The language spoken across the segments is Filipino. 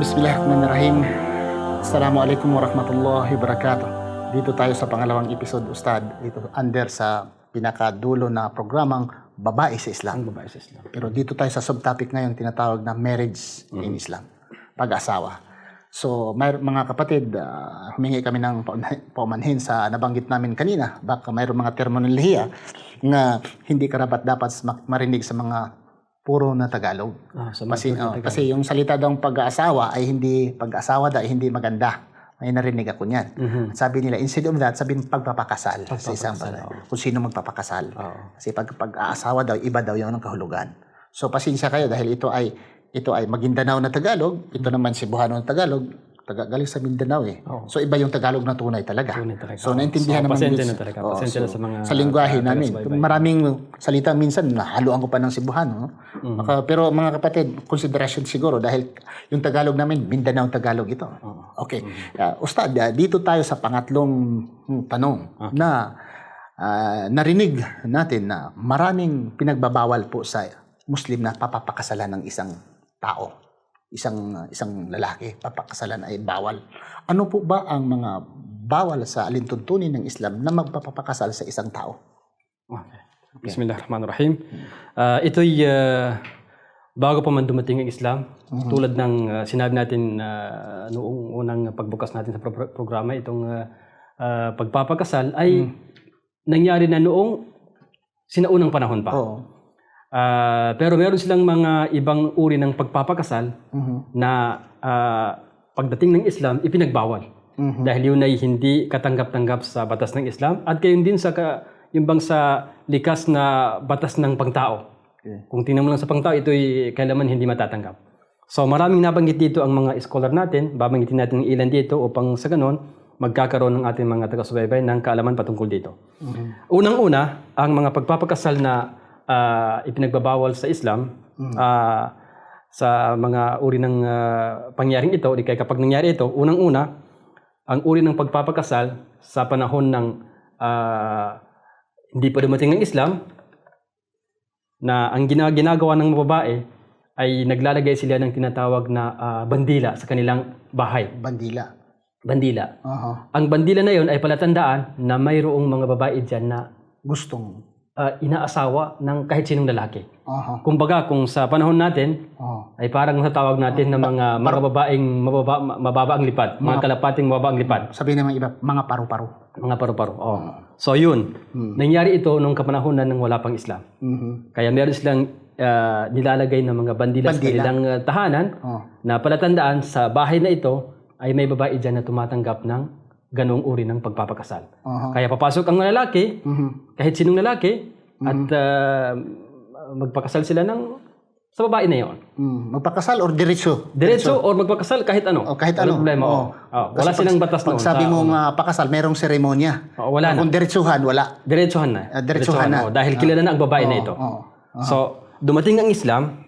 Bismillahirrahmanirrahim. Assalamualaikum warahmatullahi wabarakatuh. Dito tayo sa pangalawang episode, Ustad. Dito under sa pinakadulo na programang Babae sa Islam. Ang babae sa Islam. Pero dito tayo sa subtopic ngayon tinatawag na marriage in Islam. Pag-asawa. So, may, mga kapatid, ah, humingi kami ng paumanhin sa nabanggit namin kanina. Baka mayroong mga terminolohiya na hindi karapat dapat ma- marinig sa mga puro na Tagalog. Ah, sa Kasi, oh, kasi yung salita daw pag-aasawa ay hindi, pag-asawa daw hindi maganda. May narinig ako niyan. Mhm. Sabi nila, instead of that, sabihin pagpapakasal, sa isang Pagpapakasal, oo. kung sino magpapakasal. Oo. Kasi pag pag-aasawa daw, iba daw yung kahulugan. So pasensya kayo dahil ito ay ito ay Maguindanao na Tagalog, ito naman Cebuano na Tagalog, taga galing sa Mindanao eh. Oo. So iba yung Tagalog na tunay talaga. Tunay talaga. So naintindihan So, naman pasensya na talaga. Oo, Pasensya na so, sa mga, sa lingwahe ah, namin. Maraming salita minsan nahaluan ko pa ng Cebuano. no? Mhm. Maka- pero mga kapatid, consideration siguro dahil yung Tagalog namin, Mindanao Tagalog ito. Oo. Okay. Uh, Ustad, ah, dito tayo sa pangatlong hmm, tanong na ah, narinig natin na maraming pinagbabawal po sa Muslim na papapakasalan ng isang tao. Isang isang lalaki, papakasalan ay bawal. Ano po ba ang mga bawal sa alintuntunin ng Islam na magpapakasal sa isang tao? Okay. Bismillahirrahmanirrahim. Ah, ito'y ah, bago pa man dumating ang Islam, tulad ng ah, sinabi natin ah, noong unang pagbukas natin sa pro- programa, itong ah, ah, pagpapakasal ay nangyari na noong sinaunang panahon pa. Oo. Ah, pero meron silang mga ibang uri ng pagpapakasal Mhm. na ah, pagdating ng Islam, ipinagbawal. Mhm. Dahil yun ay hindi katanggap-tanggap sa batas ng Islam at gayon din sa ka, yung bang sa likas na batas ng pangtao. Okay. Kung tingnan mo lang sa pangtao, ito'y kailanman hindi matatanggap. So maraming nabanggit dito ang mga scholar natin, babanggitin natin ng ilan dito upang sa ganon, magkakaroon ng ating mga taga-subaybay ng kaalaman patungkol dito. Mhm. Unang-una, ang mga pagpapakasal na ah, ipinagbabawal sa Islam, ah, sa mga uri ng ah, pangyaring ito, di kaya kapag nangyari ito, unang-una, ang uri ng pagpapakasal sa panahon ng ah, hindi pa dumating ng Islam, na ang gina- ginagawa ng mga babae ay naglalagay sila ng tinatawag na ah, bandila sa kanilang bahay. Bandila. Bandila. Aha. Ang bandila na yon ay palatandaan na mayroong mga babae dyan na Gustong. Ah, inaasawa ng kahit sinong lalaki. Aha. Kumbaga, kung sa panahon natin, Aha. ay parang natawag natin na mga mga babaeng mababa, ma- mababa ang lipad, mga kalapating mababa ang lipad, Sabi naman iba, mga paru-paro. mga paru-paro. Oh. So yun, nangyari ito nung kapanahonan ng wala pang Islam. Mhm. Kaya meron silang ah, nilalagay ng mga bandila, sa Bandila. kanilang ah, tahanan Oh. na palatandaan sa bahay na ito ay may babae dyan na tumatanggap ng ganong uri ng pagpapakasal. Aha. Kaya papasok ang lalaki, Mhm. kahit sinong lalaki, at ah, magpakasal sila ng sa babae na yon. Mm, magpakasal or diretso? Diretso or magpakasal kahit ano. O kahit Walang ano. problema. Oo. oo. Oo, wala Kasi silang pag- batas Pag noon. sabi sa- mo nga pakasal, merong seremonya. Oo, wala na. Kung diretsuhan, wala. Diretsuhan na. Ah, diretsuhan na. oo, dahil kilala na ang babae na ito. Oo. So, dumating ang Islam,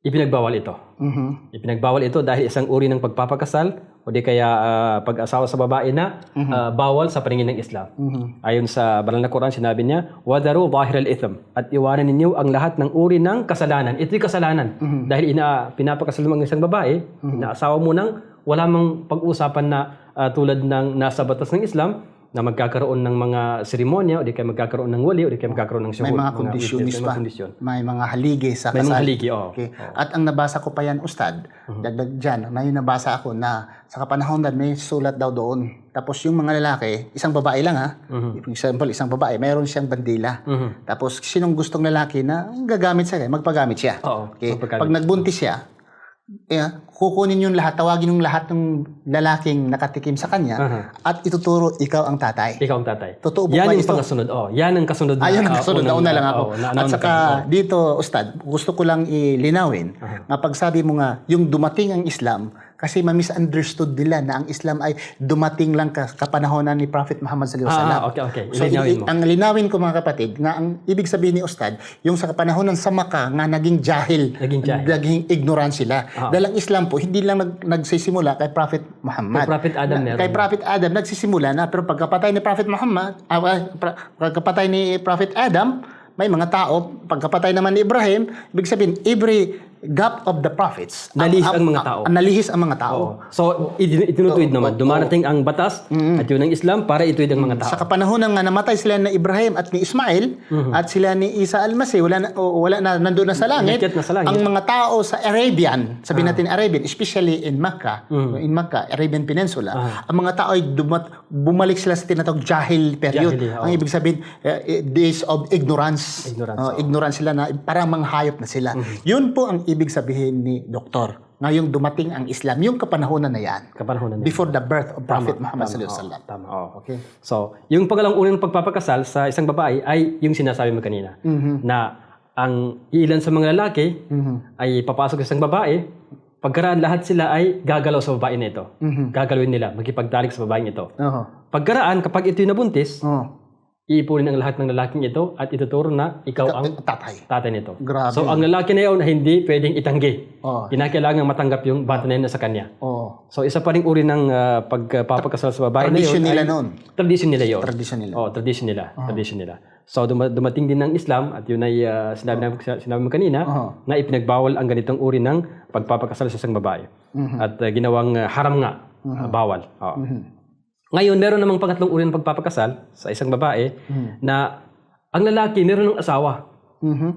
ipinagbawal ito. Mhm. Ipinagbawal ito dahil isang uri ng pagpapakasal o di kaya ah, pag-asawa sa babae na ah, bawal sa paningin ng Islam. Mhm. Ayon sa banal na Quran, sinabi niya, "Wadaru zahir al-ithm" at iwanan ninyo ang lahat ng uri ng kasalanan. Ito'y kasalanan. Dahil ina pinapakasal mo ang isang babae, inaasawa mo nang wala mang pag-usapan na ah, tulad ng nasa batas ng Islam na magkakaroon ng mga seremonya o di kaya magkakaroon ng wali o di kaya magkakaroon ng May shuhud. mga kondisyonis may mga pa. kondisyon. May mga haligi sa May kasal. mga haligi, oo. Okay. At ang nabasa ko pa yan, Ustad, dagdag dyan, may nabasa ako na sa kapanahon na may sulat daw doon. Tapos yung mga lalaki, isang babae lang ha. For example, isang babae, mayroon siyang bandila. Mhm. Tapos sinong gustong lalaki na gagamit siya, magpagamit siya. Oo, Okay. magpagamit. Pag nagbuntis siya, eh, kukunin yung lahat, tawagin yung lahat ng lalaking nakatikim sa kanya Aha. at ituturo ikaw ang tatay. Ikaw ang tatay. Totoo po Yan ba yung ito? pangkasunod. Oh, yan ang kasunod na. Ayun ang ah, kasunod, unang- nauna lang ako. oh, na- At saka ka. dito, Ustad, gusto ko lang ilinawin nga pag sabi mo nga, yung dumating ang Islam, kasi ma-misunderstood nila na ang Islam ay dumating lang ka, kapanahonan ni Prophet Muhammad sallallahu alaihi wasallam. Ah, okay, okay. So, Ilinawin i- mo. ang linawin ko mga kapatid, nga ang ibig sabihin ni Ustad, yung sa kapanahonan sa Maka, nga naging jahil, Naging jahil. naging ignorant sila. Ah. Dahil ang Islam po, hindi lang nag, nagsisimula kay Prophet Muhammad. Kay Prophet Adam Na- meron. Kay Prophet Adam, nagsisimula na, pero pagkapatay ni Prophet Muhammad, ah, ah, pra- pagkapatay ni Prophet Adam, may mga tao, pagkapatay naman ni Ibrahim, ibig sabihin, every gap of the prophets. Nalihis ang mga tao. nalihis ang mga tao. So, idin- itinutuwid naman. Dumarating ang batas at yun ang Islam para ituwid ang mga tao. Sa kapanahon nga namatay sila ni Ibrahim at ni Ismail at sila ni Isa al-Masih, wala na, wala na nandoon na sa langit. Na sa langit. Ang mga tao sa Arabian, sabihin natin Arabian, especially in Makkah, in Makkah, Arabian Peninsula, ang mga tao ay dumat, bumalik sila sa tinatawag jahil period. Jahili, oo. ang ibig sabihin, eh, days of ignorance. Ignorance, Oh, ignorance sila na parang mga hayop na sila. Yun po ang ibig sabihin ni Doktor. Ngayong dumating ang Islam, yung kapanahonan na yan. Kapanahonan na. Before the birth of Prophet Muhammad sallallahu alaihi wasallam. Tama. oo. Okay. So, yung pagalang unang pagpapakasal sa isang babae ay yung sinasabi mo kanina. Na ang ilan sa mga lalaki ay papasok sa isang babae, pagkaraan lahat sila ay gagalaw sa babae na ito. Gagalawin nila, magkipagtalik sa babaeng ito. Oo. Pagkaraan, kapag ito'y nabuntis, Oo. Iipunin ang lahat ng lalaking ito at ituturo na ikaw ang Tatay. tatay nito. Grabe. So, ang lalaki na yun hindi pwedeng itanggi. Oo. Kinakailangan matanggap yung bata na yun sa kanya. Oo. So, isa pa rin uri ng ah, pagpapakasal sa babae Tradition na yun. nila ay- noon. Tradition nila yun. Tradition nila. Oh, tradition nila. Tradition nila. So duma- dumating din ng Islam at yun ay ah, sinabi, na, sinabi mo kanina Oo. na ipinagbawal ang ganitong uri ng pagpapakasal sa isang babae. At ah, ginawang ah, haram nga, ah, bawal. Oo. Ngayon, meron namang pangatlong uri ng pagpapakasal sa isang babae na ang lalaki meron ng asawa. Mhm.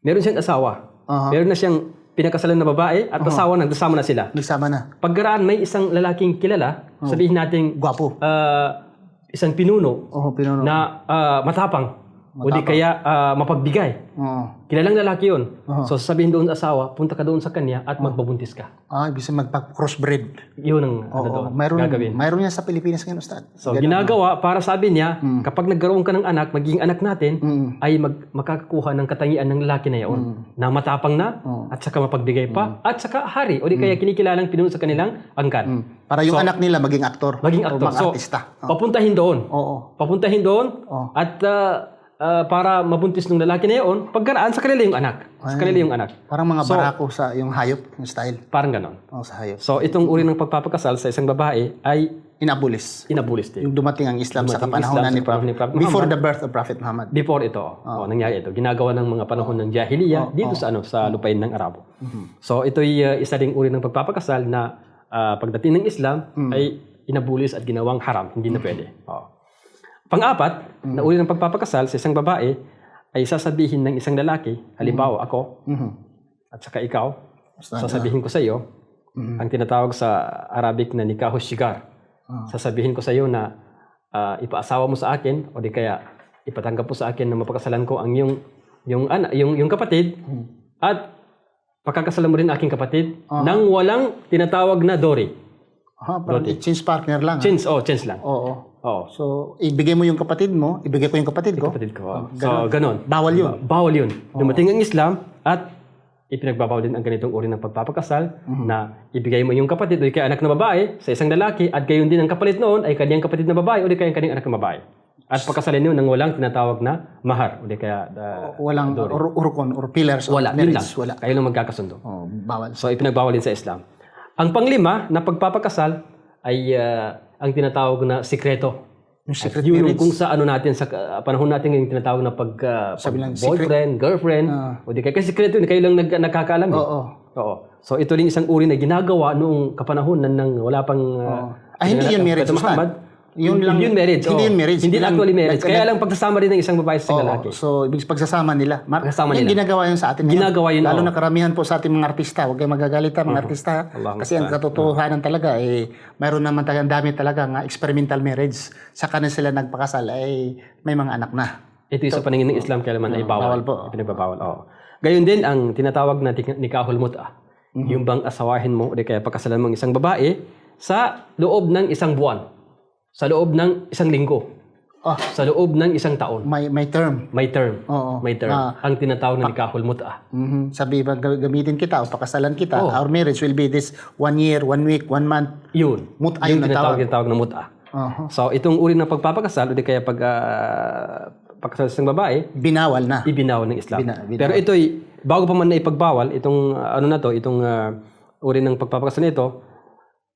Meron siyang asawa. Aha. Meron na siyang pinakasalan na babae at asawa nagkasama na sila. Nagsama na. Pagkaraan may isang lalaking kilala, sabihin natin Gwapo. ah, isang pinuno Oo, pinuno. na ah, matapang, o di kaya ah, mapagbigay. Oo. Kilalang lalaki yun. So sasabihin doon sa asawa, punta ka doon sa kanya at magbabuntis ka. Ah, ibig sabihin magpa-crossbreed. Yun ang ano Oo. doon, Mayroon, gagawin. mayroon yan sa Pilipinas ngayon, Ustad. So ginagawa para sabi niya, kapag nagkaroon ka ng anak, magiging anak natin, Mm. ay mag, makakakuha ng katangian ng lalaki na yun. Na matapang na, at saka mapagbigay pa, at saka hari. O di kaya kinikilalang pinuno sa kanilang angkan. Mm. Para yung anak nila maging aktor. Maging O aktor. mga So, artista. papuntahin doon. Oo. papuntahin doon Oh. at ah, ah, para mabuntis ng lalaki na yun, pagkaraan sa kanila yung anak. Sa kanila yung anak. Parang mga barako sa yung hayop, yung style. Parang ganon. Oo, sa hayop. So, itong uri ng pagpapakasal sa isang babae ay Inabulis. inabulis din. Yung dumating ang Islam sa Dumating ang kapanahonan Islam ni sa Prophet. ni Prophet Before the birth of Prophet Muhammad. Before ito, oh. nangyari ito. Ginagawa ng mga panahon ng jahiliya dito sa ano sa lupain ng Arabo. So, ito'y ah, isa ding uri ng pagpapakasal na ah, pagdating ng Islam ay inabulis at ginawang haram. Hindi na pwede. Oh. Pang-apat, na uri ng pagpapakasal sa isang babae ay sasabihin ng isang lalaki, halimbawa ako, Mhm. at saka ikaw, Ustad, sasabihin ko sa iyo, ang tinatawag sa Arabic na nikaho shigar. Sasabihin ko sa iyo na ah, ipaasawa mo sa akin o di kaya ipatanggap mo sa akin na mapakasalan ko ang yung yung ana, yung yung kapatid at pakakasalan mo rin aking kapatid nang walang tinatawag na dori. Ah, parang change partner lang. ah. Chance, oh, chance lang. Oo. Oh, So, ibigay mo yung kapatid mo, ibigay ko yung kapatid ko. kapatid ko. oh. So, ganon. Bawal yun. Bawal yun. Dumating ang Islam at ipinagbabawal din ang ganitong uri ng pagpapakasal na ibigay mo yung kapatid o di kaya anak na babae sa isang lalaki at gayon din ang kapalit noon ay kanyang kapatid na babae o di kaya ang kanyang anak na babae. At pagkasalin nyo nang walang tinatawag na mahar o di kaya uh, Walang ur- urukon or pillars of wala. Lang. marriage. Wala. Kayo lang magkakasundo. Oh, bawal. So ipinagbawal din sa Islam. Ang panglima na pagpapakasal ay ah, ang tinatawag na sikreto. Yung secret Yun marriage. kung sa ano natin sa uh, panahon natin yung tinatawag na pag, uh, Sabi lang, pag boyfriend, girlfriend, o di kaya kasi sikreto yun, kayo lang nag, nagkakaalam. eh. Oo. Oo. So ito rin isang uri na ginagawa noong kapanahon ng, ng wala pang uh, Ah, hindi yun marriage, Muhammad. Yun lang- Hindi yun marriage. hindi oo. yun marriage. Hindi Bilang- actually marriage. Kaya lang pagsasama rin ng isang babae sa Oo. lalaki. So, ibig pagsasama nila. Mar- Pagsasama Yan, nila. ginagawa yun sa atin. ngayon. Ginagawa yun, Lalo oo. na karamihan po sa ating mga artista. Huwag kayong magagalita mga artista. Allahumma Kasi ang katotohanan talaga, eh, mayroon naman talagang dami talaga nga experimental marriage. Sa kanan sila nagpakasal, ay may mga anak na. Ito yung sa paningin ng Islam kaya naman ay bawal. bawal po. Pinagbabawal. Oo. Gayon din ang tinatawag na nikahul mut'a. Mhm. Yung bang asawahin mo o kaya pagkasalan mo ang isang babae sa loob ng isang buwan. Sa loob ng isang linggo. Oh, Sa loob ng isang taon. may, may term. May term. Oo. May term. Ah. ang tinatawag na nikahul mut'a. Mhm. Sabi ba, ga- gamitin kita o pakasalan kita. Oo. Our marriage will be this one year, one week, one month. Yun. Mut'a yung tinatawag, natawag. tinatawag na mut'a. Uh-huh. So, itong uri ng pagpapakasal o di kaya pag ah, pagkasal sa babae, Binawal na. ibinawal ng Islam. Bina- binawal. Pero ito'y, bago pa man na ipagbawal, itong uh, ano na to, itong uh, uri ng pagpapakasal nito,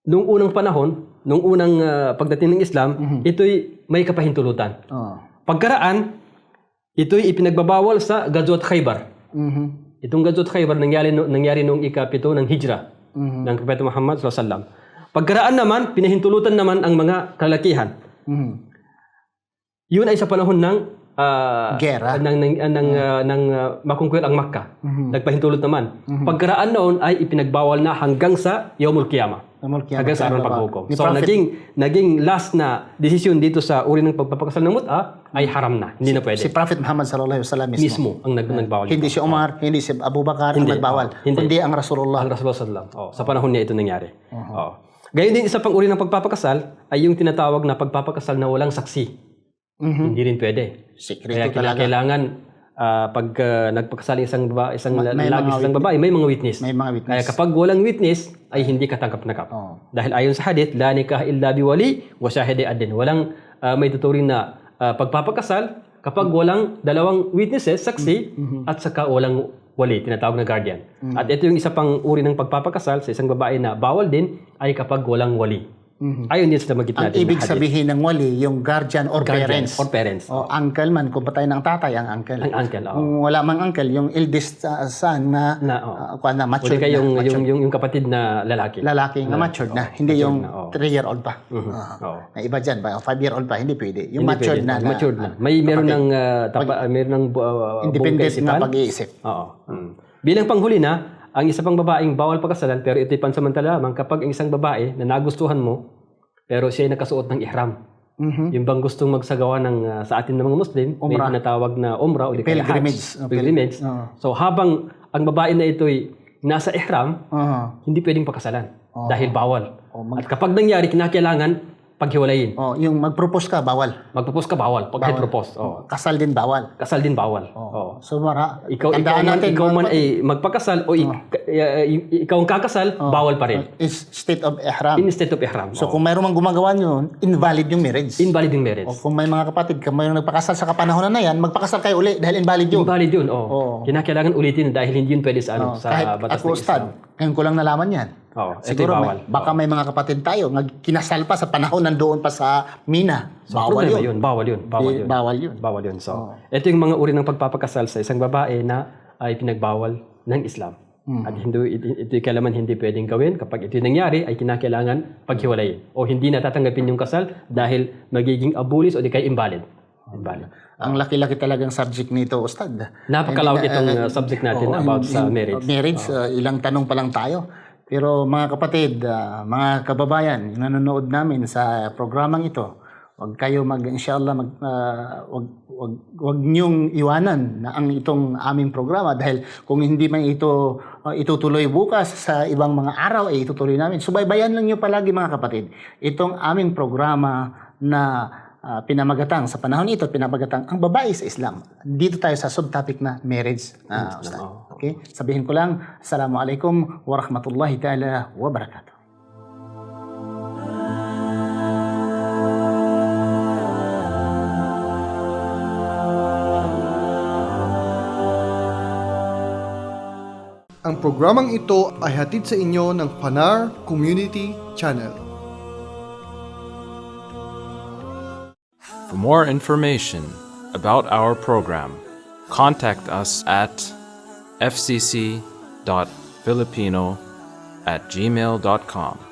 nung unang panahon, nung unang uh, pagdating ng Islam, Mhm. ito'y may kapahintulutan. Oh. Pagkaraan, ito'y ipinagbabawal sa Gazwat Khaybar. Mhm. Itong Gazot Khaybar nangyari, nangyari noong ikapito ng Hijra Mhm. ng Propeta Muhammad SAW. Pagkaraan naman, pinahintulutan naman ang mga kalakihan. Mhm. Yun ay sa panahon ng ah, Gera. ng ng ng, ah, ng ah, makungkwil ang Makkah. Mhm. Nagpahintulot naman. Pagkaraan noon ay ipinagbawal na hanggang sa Yawmul Qiyamah. Hanggang sa araw ng paghukom. So Prophet- naging naging last na desisyon dito sa uri ng pagpapakasal ng mut'a ay haram na. Hindi na pwede. si Prophet Muhammad sallallahu alaihi wasallam mismo. mismo ang nag nagbawal. Hindi si Umar, hindi si Abu Bakar ang nagbawal, Hindi. kundi ang Rasulullah. Ang Rasulullah sallam. Oh, sa panahon niya ito nangyari. Oh. Gayun din isa pang uri ng pagpapakasal ay yung tinatawag na pagpapakasal na walang saksi. Mhm. Hindi rin pwede. Sekreto Kaya kailangan, talaga. kailangan ah, pag ah, nagpakasal isang baba, isang may lalaki isang babae, may mga witness. May mga witness. Kaya kapag walang witness, ay hindi katanggap-tanggap. Oh. Dahil ayon sa hadith, la nikah illa biwali wa shahidi adin. Walang ah, may tuturing na ah, pagpapakasal kapag walang dalawang witnesses, saksi, at saka walang wali, tinatawag na guardian. At ito yung isa pang uri ng pagpapakasal sa isang babae na bawal din ay kapag walang wali. Ayon din sa magit Ang natin. na ibig hadith. sabihin ng wali, yung guardian or Guardian parents. or parents. O uncle man, kung patay ng tatay, ang uncle. Ang uncle, oo. Kung wala mang uncle, yung eldest uh, son na, Na, uh, na Uli matured kayo yung, na, yung, yung, yung kapatid na lalaki. lalaki na matured na, hindi yung na, oo. 3-year-old pa. Mhm. Ah. Oo. Na iba dyan, ba? 5-year-old pa, hindi pwede. Yung Hindi matured pwede. na, na, Matured na. May meron ng uh, tapa, meron ng uh, independent na pag-iisip. Oo. Mm. Bilang panghuli na, ang isa pang babaeng bawal pagkasalan pero ito'y pansamantala lamang kapag ang isang babae na nagustuhan mo pero siya ay nakasuot ng ihram. Mhm. Yung bang gustong magsagawa ng uh, sa atin ng mga Muslim, may Umrah. tinatawag na umrah o di kaya Pilgrimage. hajj, pilgrimage. Oo. So habang ang babae na ito'y nasa ihram, Oo. hindi pwedeng pakasalan dahil bawal. Oh, mag- At kapag nangyari, kinakailangan paghiwalayin. oh, yung mag-propose ka, bawal. Magpropose ka, bawal. Pag head propose, oh. Kasal din bawal. kasal din bawal. Oh. So, mara, Ikaw, ikaw man, natin, ikaw man ay magpakasal o y- ikaw ang kakasal, bawal pa rin. is state of ihram. Instead of ihram. So, oh. kung mayroon mang gumagawa yun, invalid yung marriage. Invalid yung marriage. O kung may mga kapatid, kung mayroong nagpakasal sa kapanahonan na yan, magpakasal kayo uli dahil invalid yun. Invalid yun, oh. Oo. Kinakailangan ulitin dahil hindi yun pwede sa, ano, sa Kahit batas ako, ng Ustad, Islam. ngayon ko lang nalaman yan. Ito'y Siguro, bawal. may, baka may mga kapatid tayo, nag, kinasal pa sa panahon nandoon pa sa Mina. bawal Problema yun. yun. Bawal yun. Bawal yun. Bawal yun. Bawal yun. So, ito yung mga uri ng pagpapakasal sa isang babae na ay pinagbawal ng Islam. Hmm. At hindi, ito, ito'y kailaman hindi pwedeng gawin. Kapag ito'y nangyari, ay kinakailangan paghiwalayin. O hindi natatanggapin yung kasal dahil magiging abulis o di kaya invalid. Invalid. Ang laki-laki talagang subject nito, Ustad. Napakalawak itong uh, subject natin Oo, about in- sa marriage. Marriage, uh, ilang tanong pa lang tayo. Pero mga kapatid, uh, mga kababayan, yung nanonood namin sa programang ito, wag kayo mag inshallah mag uh, wag wag wag niyong iwanan na ang itong aming programa dahil kung hindi man ito uh, itutuloy bukas sa ibang mga araw ay itutuloy namin. Subaybayan lang niyo palagi mga kapatid itong aming programa na ah, pinamagatang sa panahon ito pinamagatang ang babae sa Islam. Dito tayo sa subtopic na marriage. ah, Ustad. Okay? Sabihin ko lang, Assalamualaikum warahmatullahi taala wabarakatuh. Ang programang ito ay hatid sa inyo ng Panar Community Channel. For more information about our program, contact us at fcc.filipino at gmail.com.